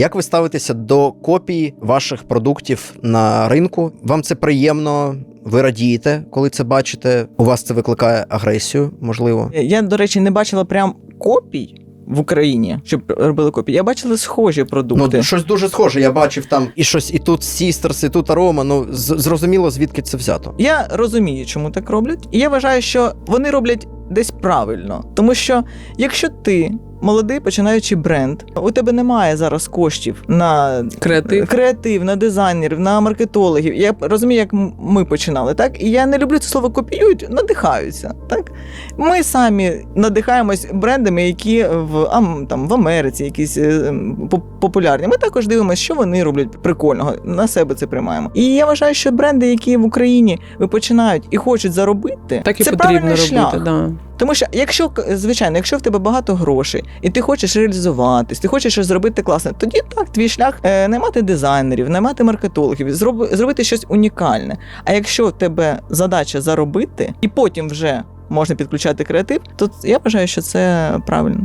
Як ви ставитеся до копій ваших продуктів на ринку? Вам це приємно? Ви радієте, коли це бачите? У вас це викликає агресію, можливо? Я, до речі, не бачила прям копій в Україні, щоб робили копії. Я бачила схожі продукти. Ну, щось дуже схоже. Я бачив там і щось, і тут Сістерс, і тут Арома. Ну зрозуміло, звідки це взято. Я розумію, чому так роблять, і я вважаю, що вони роблять десь правильно. Тому що якщо ти молодий починаючий бренд, у тебе немає зараз коштів на Креатив. креатив, на дизайнерів, на маркетологів. Я розумію, як ми починали, так? І я не люблю це слово копіюють, надихаються. Так? Ми самі надихаємось брендами, які в, ам, там, в Америці якісь е, популярні. Ми також дивимося, що вони роблять прикольного, на себе це приймаємо. І я вважаю, що бренди, які в Україні починають і хочуть заробити, Так і це потрібно робити. шлях. Да. Тому що, якщо звичайно, якщо в тебе багато грошей, і ти хочеш реалізуватись, ти хочеш щось зробити класне, тоді так, твій шлях е, наймати дизайнерів, наймати маркетологів, зроби, зробити щось унікальне. А якщо в тебе задача заробити, і потім вже можна підключати креатив, то я вважаю, що це правильно.